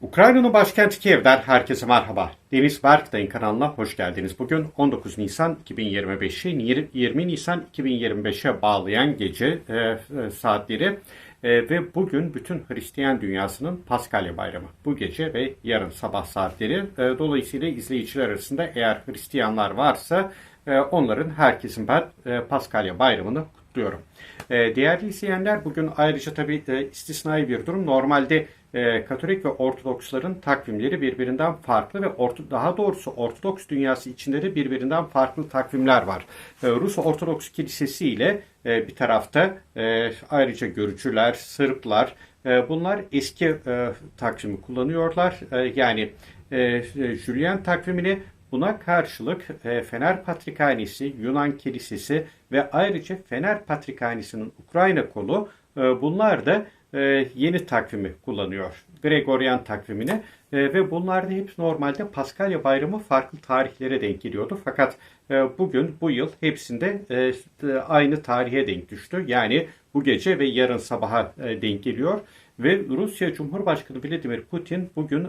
Ukrayna'nın başkenti Kiev'den herkese merhaba. Deniz Berk'tayın kanalına hoş geldiniz. Bugün 19 Nisan 2025'i 20 Nisan 2025'e bağlayan gece e, e, saatleri e, ve bugün bütün Hristiyan dünyasının Paskalya bayramı. Bu gece ve yarın sabah saatleri. E, dolayısıyla izleyiciler arasında eğer Hristiyanlar varsa e, onların herkesin ben e, Paskalya bayramını kutluyorum. E, değerli izleyenler bugün ayrıca tabii e, istisnai bir durum. Normalde e, Katolik ve Ortodoksların takvimleri birbirinden farklı ve orto, daha doğrusu Ortodoks dünyası içinde de birbirinden farklı takvimler var. E, Rus Ortodoks Kilisesi ile e, bir tarafta e, ayrıca Görücüler, Sırplar e, bunlar eski e, takvimi kullanıyorlar. E, yani e, Julian takvimini Buna karşılık e, Fener Patrikhanesi, Yunan Kilisesi ve ayrıca Fener Patrikhanesi'nin Ukrayna kolu e, bunlar da e, yeni takvimi kullanıyor. Gregorian takvimini e, ve bunlarda hep normalde Paskalya Bayramı farklı tarihlere denk geliyordu. Fakat e, bugün bu yıl hepsinde e, aynı tarihe denk düştü. Yani bu gece ve yarın sabaha denk geliyor. Ve Rusya Cumhurbaşkanı Vladimir Putin bugün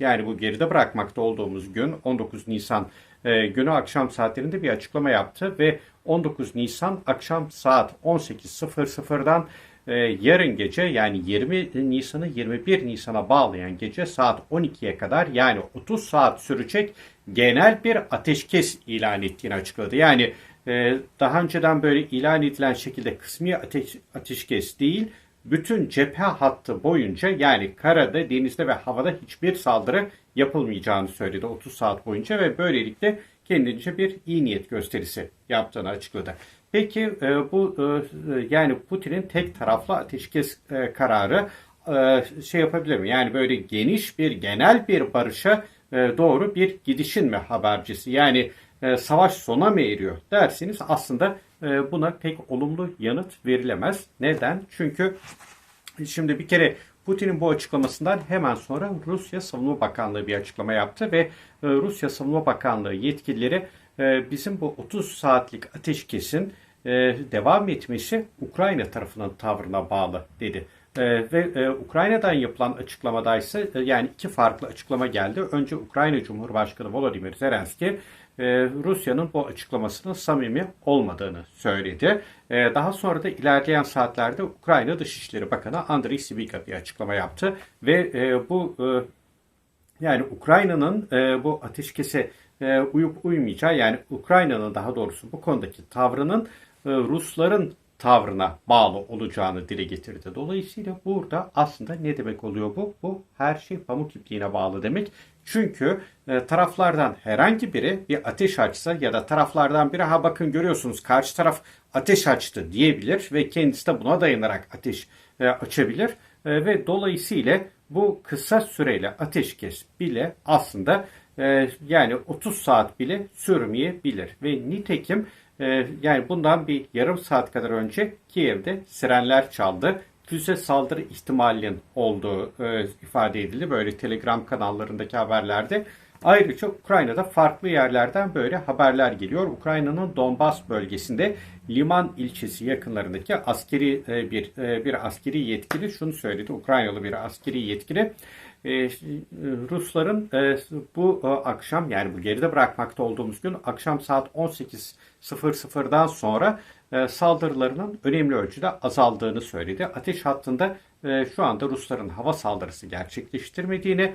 yani bu geride bırakmakta olduğumuz gün 19 Nisan günü akşam saatlerinde bir açıklama yaptı ve 19 Nisan akşam saat 18.00'dan e, yarın gece yani 20 Nisan'ı 21 Nisan'a bağlayan gece saat 12'ye kadar yani 30 saat sürecek genel bir ateşkes ilan ettiğini açıkladı. Yani e, daha önceden böyle ilan edilen şekilde kısmi ateş, ateşkes değil bütün cephe hattı boyunca yani karada, denizde ve havada hiçbir saldırı yapılmayacağını söyledi 30 saat boyunca ve böylelikle kendince bir iyi niyet gösterisi yaptığını açıkladı. Peki e, bu e, yani Putin'in tek taraflı ateşkes e, kararı şey yapabilir mi? Yani böyle geniş bir genel bir barışa doğru bir gidişin mi habercisi? Yani savaş sona mı eriyor derseniz aslında buna pek olumlu yanıt verilemez. Neden? Çünkü şimdi bir kere Putin'in bu açıklamasından hemen sonra Rusya Savunma Bakanlığı bir açıklama yaptı ve Rusya Savunma Bakanlığı yetkilileri bizim bu 30 saatlik ateşkesin devam etmesi Ukrayna tarafının tavrına bağlı dedi. ve Ukrayna'dan yapılan açıklamada ise yani iki farklı açıklama geldi. Önce Ukrayna Cumhurbaşkanı Volodymyr Zelenski Rusya'nın bu açıklamasının samimi olmadığını söyledi. daha sonra da ilerleyen saatlerde Ukrayna Dışişleri Bakanı Andriy Sibiga bir açıklama yaptı ve bu yani Ukrayna'nın bu ateşkese uyup uymayacağı yani Ukrayna'nın daha doğrusu bu konudaki tavrının Rusların tavrına bağlı olacağını dile getirdi. Dolayısıyla burada aslında ne demek oluyor bu? Bu her şey pamuk ipliğine bağlı demek. Çünkü e, taraflardan herhangi biri bir ateş açsa ya da taraflardan biri ha bakın görüyorsunuz karşı taraf ateş açtı diyebilir ve kendisi de buna dayanarak ateş e, açabilir e, ve dolayısıyla bu kısa süreyle ateşkes bile aslında e, yani 30 saat bile sürmeyebilir ve nitekim e, yani bundan bir yarım saat kadar önce Kiev'de sirenler çaldı füze saldırı ihtimalinin olduğu e, ifade edildi. Böyle Telegram kanallarındaki haberlerde. Ayrıca Ukrayna'da farklı yerlerden böyle haberler geliyor. Ukrayna'nın Donbas bölgesinde Liman ilçesi yakınlarındaki askeri e, bir e, bir askeri yetkili şunu söyledi. Ukraynalı bir askeri yetkili e, Rusların bu akşam yani bu geride bırakmakta olduğumuz gün akşam saat 18.00'dan sonra saldırılarının önemli ölçüde azaldığını söyledi. Ateş hattında şu anda Rusların hava saldırısı gerçekleştirmediğini,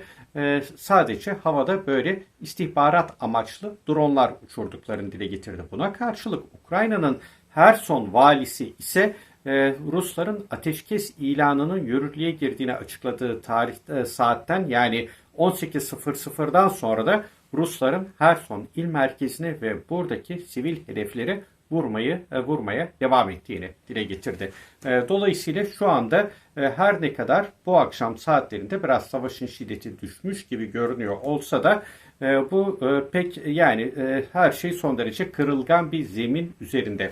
sadece havada böyle istihbarat amaçlı dronlar uçurduklarını dile getirdi. Buna karşılık Ukrayna'nın Herson valisi ise e, Rusların ateşkes ilanının yürürlüğe girdiğini açıkladığı tarih e, saatten yani 18.00'dan sonra da Rusların Herson il merkezine ve buradaki sivil hedefleri vurmayı e, vurmaya devam ettiğini dile getirdi. E, dolayısıyla şu anda e, her ne kadar bu akşam saatlerinde biraz savaşın şiddeti düşmüş gibi görünüyor olsa da e, bu e, pek yani e, her şey son derece kırılgan bir zemin üzerinde.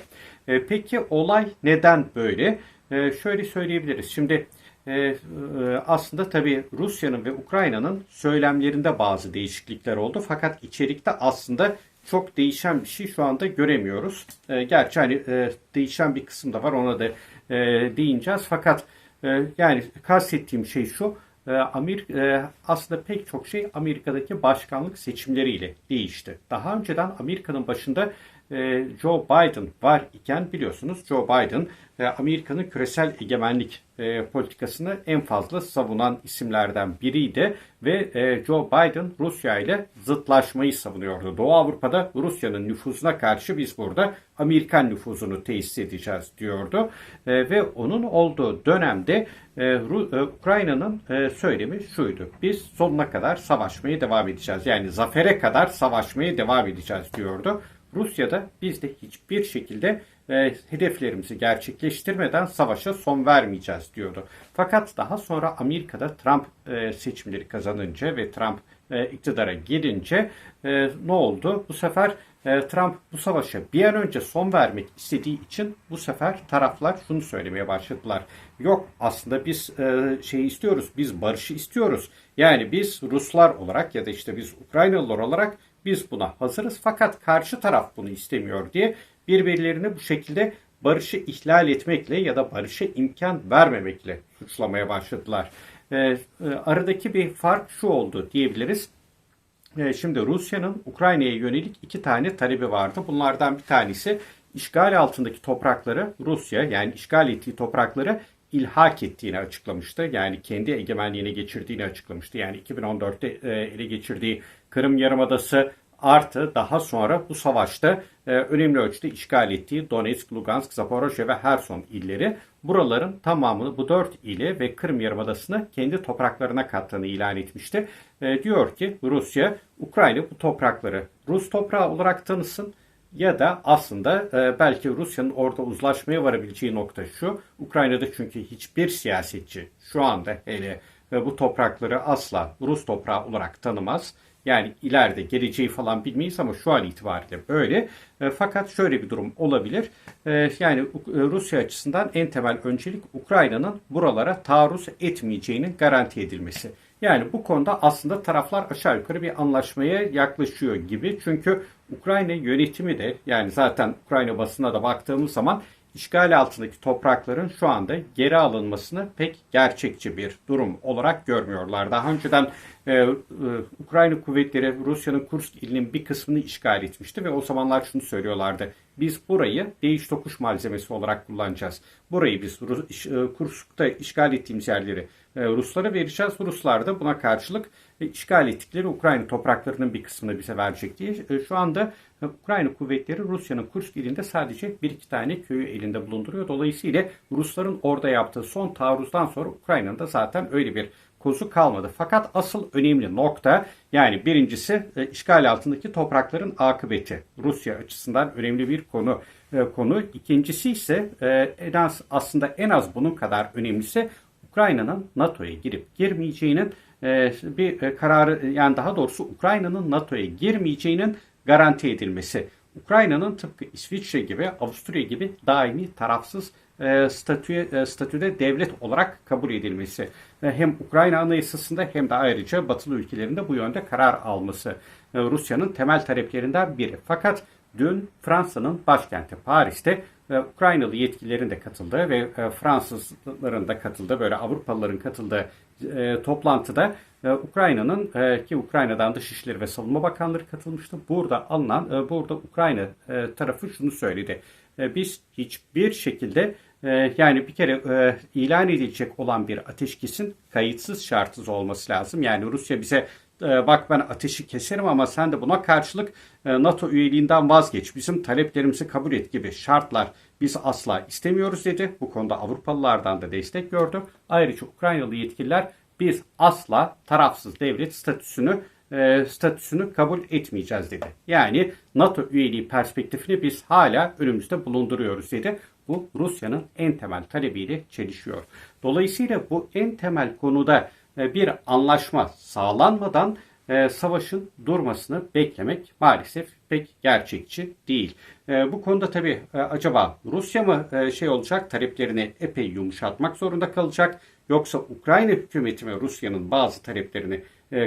E, peki olay neden böyle? E, şöyle söyleyebiliriz. Şimdi e, e, aslında tabii Rusya'nın ve Ukrayna'nın söylemlerinde bazı değişiklikler oldu. Fakat içerikte aslında çok değişen bir şey şu anda göremiyoruz. E, gerçi hani e, değişen bir kısım da var ona da e, değineceğiz. Fakat e, yani kastettiğim şey şu. e, Amir e, aslında pek çok şey Amerika'daki başkanlık seçimleriyle değişti. Daha önceden Amerika'nın başında Joe Biden var iken biliyorsunuz Joe Biden e, Amerika'nın küresel egemenlik e, politikasını en fazla savunan isimlerden biriydi ve e, Joe Biden Rusya ile zıtlaşmayı savunuyordu. Doğu Avrupa'da Rusya'nın nüfuzuna karşı biz burada Amerikan nüfuzunu tesis edeceğiz diyordu e, ve onun olduğu dönemde e, e, Ukrayna'nın e, söylemi şuydu. Biz sonuna kadar savaşmaya devam edeceğiz. Yani zafere kadar savaşmaya devam edeceğiz diyordu. Rusya'da biz de hiçbir şekilde e, hedeflerimizi gerçekleştirmeden savaşa son vermeyeceğiz diyordu. Fakat daha sonra Amerika'da Trump e, seçimleri kazanınca ve Trump e, iktidara gelince e, ne oldu? Bu sefer e, Trump bu savaşa bir an önce son vermek istediği için bu sefer taraflar şunu söylemeye başladılar. Yok aslında biz e, şey istiyoruz, biz barışı istiyoruz. Yani biz Ruslar olarak ya da işte biz Ukraynalılar olarak biz buna hazırız fakat karşı taraf bunu istemiyor diye birbirlerini bu şekilde barışı ihlal etmekle ya da barışa imkan vermemekle suçlamaya başladılar. E, e, aradaki bir fark şu oldu diyebiliriz. E, şimdi Rusya'nın Ukrayna'ya yönelik iki tane talebi vardı. Bunlardan bir tanesi işgal altındaki toprakları Rusya yani işgal ettiği toprakları ilhak ettiğini açıklamıştı. Yani kendi egemenliğine geçirdiğini açıklamıştı. Yani 2014'te e, ele geçirdiği Kırım Yarımadası artı daha sonra bu savaşta e, önemli ölçüde işgal ettiği Donetsk, Lugansk, Zaporojye ve Herson illeri buraların tamamını bu dört ili ve Kırım Yarımadası'nı kendi topraklarına kattığını ilan etmişti. E, diyor ki Rusya, Ukrayna bu toprakları Rus toprağı olarak tanısın ya da aslında e, belki Rusya'nın orada uzlaşmaya varabileceği nokta şu. Ukrayna'da çünkü hiçbir siyasetçi şu anda hele e, bu toprakları asla Rus toprağı olarak tanımaz. Yani ileride geleceği falan bilmeyiz ama şu an itibariyle böyle. E, fakat şöyle bir durum olabilir. E, yani e, Rusya açısından en temel öncelik Ukrayna'nın buralara taarruz etmeyeceğinin garanti edilmesi. Yani bu konuda aslında taraflar aşağı yukarı bir anlaşmaya yaklaşıyor gibi. Çünkü Ukrayna yönetimi de yani zaten Ukrayna basına da baktığımız zaman işgal altındaki toprakların şu anda geri alınmasını pek gerçekçi bir durum olarak görmüyorlar. Daha önceden e, e, Ukrayna kuvvetleri Rusya'nın Kursk ilinin bir kısmını işgal etmişti ve o zamanlar şunu söylüyorlardı. Biz burayı değiş tokuş malzemesi olarak kullanacağız. Burayı biz Rus, e, Kursk'ta işgal ettiğimiz yerleri e, Ruslara vereceğiz. Ruslar da buna karşılık işgal ettikleri Ukrayna topraklarının bir kısmını bize verecek diye. E, şu anda e, Ukrayna kuvvetleri Rusya'nın Kursk ilinde sadece bir iki tane köyü elinde bulunduruyor. Dolayısıyla Rusların orada yaptığı son taarruzdan sonra Ukrayna'nın da zaten öyle bir kozu kalmadı. Fakat asıl önemli nokta yani birincisi e, işgal altındaki toprakların akıbeti. Rusya açısından önemli bir konu. E, konu. İkincisi ise e, en az aslında en az bunun kadar önemlisi Ukrayna'nın NATO'ya girip girmeyeceğinin e, bir e, kararı yani daha doğrusu Ukrayna'nın NATO'ya girmeyeceğinin garanti edilmesi. Ukrayna'nın tıpkı İsviçre gibi, Avusturya gibi daimi tarafsız e, statüye, e, statüde devlet olarak kabul edilmesi. E, hem Ukrayna Anayasası'nda hem de ayrıca batılı ülkelerinde bu yönde karar alması e, Rusya'nın temel taleplerinden biri. Fakat dün Fransa'nın başkenti Paris'te e, Ukraynalı yetkililerin de katıldığı ve e, Fransızların da katıldığı böyle Avrupalıların katıldığı e, toplantıda e, Ukrayna'nın e, ki Ukrayna'dan Dışişleri ve Savunma Bakanları katılmıştı. Burada alınan e, burada Ukrayna e, tarafı şunu söyledi. E, biz hiçbir şekilde e, yani bir kere e, ilan edilecek olan bir ateşkesin kayıtsız şartsız olması lazım. Yani Rusya bize e, bak ben ateşi keserim ama sen de buna karşılık e, NATO üyeliğinden vazgeç. Bizim taleplerimizi kabul et gibi şartlar biz asla istemiyoruz dedi. Bu konuda Avrupalılardan da destek gördü. Ayrıca Ukraynalı yetkililer biz asla tarafsız devlet statüsünü e, statüsünü kabul etmeyeceğiz dedi. Yani NATO üyeliği perspektifini biz hala önümüzde bulunduruyoruz dedi. Bu Rusya'nın en temel talebiyle çelişiyor. Dolayısıyla bu en temel konuda e, bir anlaşma sağlanmadan e, savaşın durmasını beklemek maalesef pek gerçekçi değil. E, bu konuda tabii acaba Rusya mı şey olacak taleplerini epey yumuşatmak zorunda kalacak yoksa Ukrayna hükümeti mi Rusya'nın bazı taleplerini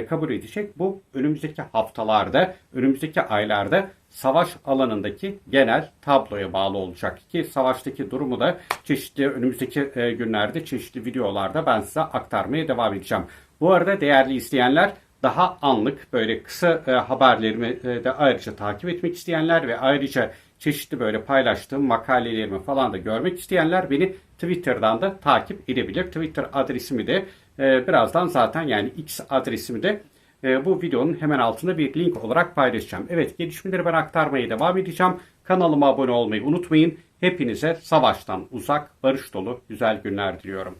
kabul edecek? Bu önümüzdeki haftalarda, önümüzdeki aylarda savaş alanındaki genel tabloya bağlı olacak ki savaştaki durumu da çeşitli önümüzdeki günlerde çeşitli videolarda ben size aktarmaya devam edeceğim. Bu arada değerli izleyenler daha anlık böyle kısa e, haberlerimi e, de ayrıca takip etmek isteyenler ve ayrıca çeşitli böyle paylaştığım makalelerimi falan da görmek isteyenler beni Twitter'dan da takip edebilir. Twitter adresimi de e, birazdan zaten yani X adresimi de e, bu videonun hemen altına bir link olarak paylaşacağım. Evet gelişmeleri ben aktarmaya devam edeceğim. Kanalıma abone olmayı unutmayın. Hepinize savaştan uzak, barış dolu güzel günler diliyorum.